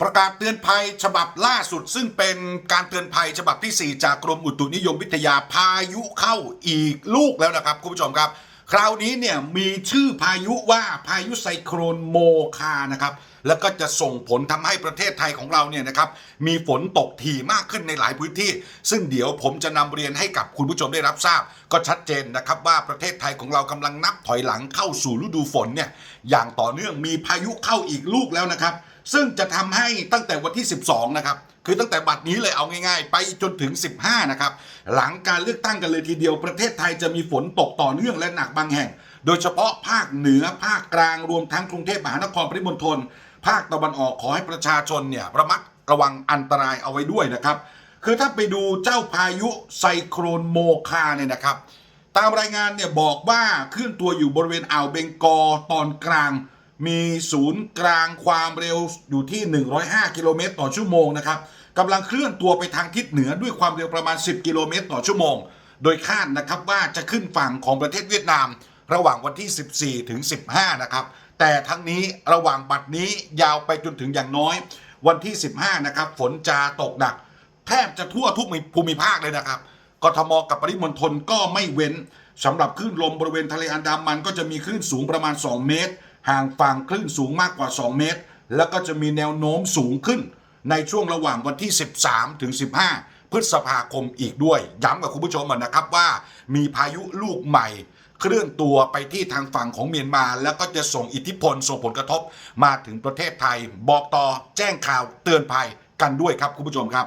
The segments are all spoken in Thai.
ประกาศเตือนภัยฉบับล่าสุด ซึ่งเป็นการเตือนภัยฉบับที่ 4 จากกรมอุตุนิยมวิทยาพายุเข้าอีกลูกแล้วนะครับคุณผู้ชมครับ คราวนี้เนี่ยมีชื่อพายุว่าพายุไซโครนโมคานะครับแล้วก็จะส่งผลทำให้ประเทศไทยของเราเนี่ยนะครับมีฝนตกถี่มากขึ้นในหลายพื้นที่ ซึ่งเดี๋ยวผมจะนำเรียนให้กับคุณผู้ชมได้รับทราบ ก็ชัดเจนนะครับว่าประเทศไทยของเรากำลังนับถอยหลังเข้าสู่ฤดูฝนเนี่ยอย่างต่อเนื่องมีพายุเข้าอีกลูกแล้วนะครับ ซึ่งจะทำให้ตั้งแต่วันที่ 12 นะครับ คือตั้งแต่บัดนี้เลยเอาง่ายๆ ไปจนถึง 15 นะครับ หลังการเลือกตั้งกันเลยทีเดียวประเทศไทยจะมีฝนตกต่อเนื่องและหนักบางแห่ง โดยเฉพาะภาคเหนือภาคกลางรวมทั้งกรุงเทพมหานครปริมณฑลภาคตะวันออกขอให้ประชาชนเนี่ยระมัดระวังอันตรายเอาไว้ด้วยนะครับ คือถ้าไปดูเจ้าพายุไซโครนโมคาเนี่ยนะครับ ตามรายงานเนี่ยบอกว่าเคลื่อนตัวอยู่บริเวณอ่าวเบงกอตอนกลาง มีศูนย์กลางความเร็วอยู่ที่ 105 กิโลเมตรต่อชั่วโมงนะครับกำลังเคลื่อนตัวไปทางทิศเหนือด้วยความเร็วประมาณ 10 กิโลเมตรต่อชั่วโมง โดยคาดนะครับว่าจะขึ้นฝั่งของประเทศเวียดนาม ระหว่างวันที่ 14 ถึง 15 นะครับ แต่ทั้งนี้ระหว่างบัดนี้ยาวไปจนถึงอย่างน้อย วันที่ 15 นะครับ ฝนจะตกหนัก แทบจะทั่วทุกภูมิภาคเลยนะครับ กทมกับปริมณฑลก็ไม่เว้นสำหรับคลื่นลมบริเวณทะเลอันดามันก็จะมีคลื่นสูงประมาณ 2 เมตร ห่างฝั่งคลื่นสูงมากกว่า 2 เมตร แล้วก็จะมีแนวโน้มสูงขึ้น ในช่วงระหว่างวันที่ 13 ถึง 15 พฤษภาคมอีกด้วย ย้ำกับคุณผู้ชมอะนะครับว่า มีพายุลูกใหม่ เคลื่อนตัวไปที่ทางฝั่งของเมียนมา แล้วก็จะส่งอิทธิพลส่งผลกระทบมาถึงประเทศไทย บอกต่อแจ้งข่าวเตือนภัยกันด้วยครับคุณผู้ชมครับ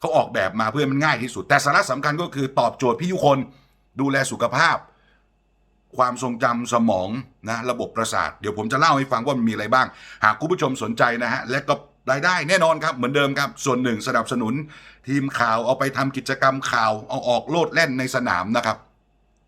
เขาออกแบบมาเพื่อมันง่ายที่สุด แต่สาระสำคัญก็คือตอบโจทย์พี่ยุคนดูแลสุขภาพ ความทรงจำสมองนะระบบประสาท เดี๋ยวผมจะเล่าให้ฟังว่ามันมีอะไรบ้าง หากคุณผู้ชมสนใจนะฮะ และก็รายได้แน่นอนครับ เหมือนเดิมครับ ส่วนหนึ่งสนับสนุน ทีมข่าวเอาไปทำกิจกรรมข่าวเอาออกโลดแล่นในสนามนะครับ